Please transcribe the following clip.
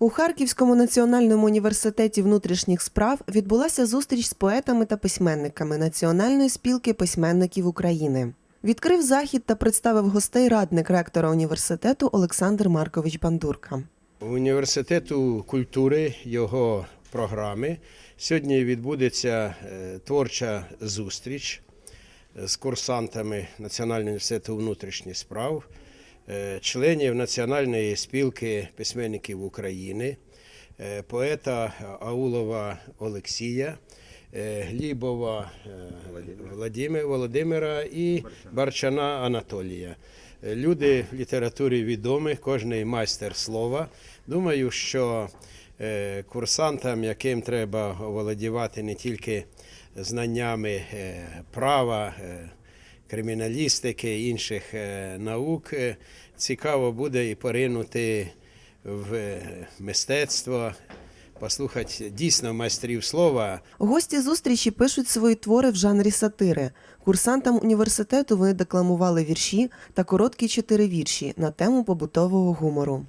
У Харківському національному університеті внутрішніх справ відбулася зустріч з поетами та письменниками Національної спілки письменників України. Відкрив захід та представив гостей радник ректора університету Олександр Маркович Бандурка. Університету культури його програми сьогодні відбудеться е, творча зустріч з курсантами Національного університету внутрішніх справ, е, членів Національної спілки письменників України, е, поета Аулова Олексія, е, Глібова е, Владимира, Володимира і Барчана Анатолія. Е, Люди в літературі відомі, кожний майстер слова. Думаю, що е, курсантам, яким треба оволодівати не тільки знаннями е, права, е, криміналістики, інших е, наук, е, цікаво буде і поринути в е, мистецтво, послухати дійсно майстрів слова, Гості зустрічі пишуть свої твори в жанрі сатири. Курсантам університету вони декламували вірші та короткі чотири вірші на тему побутового гумору.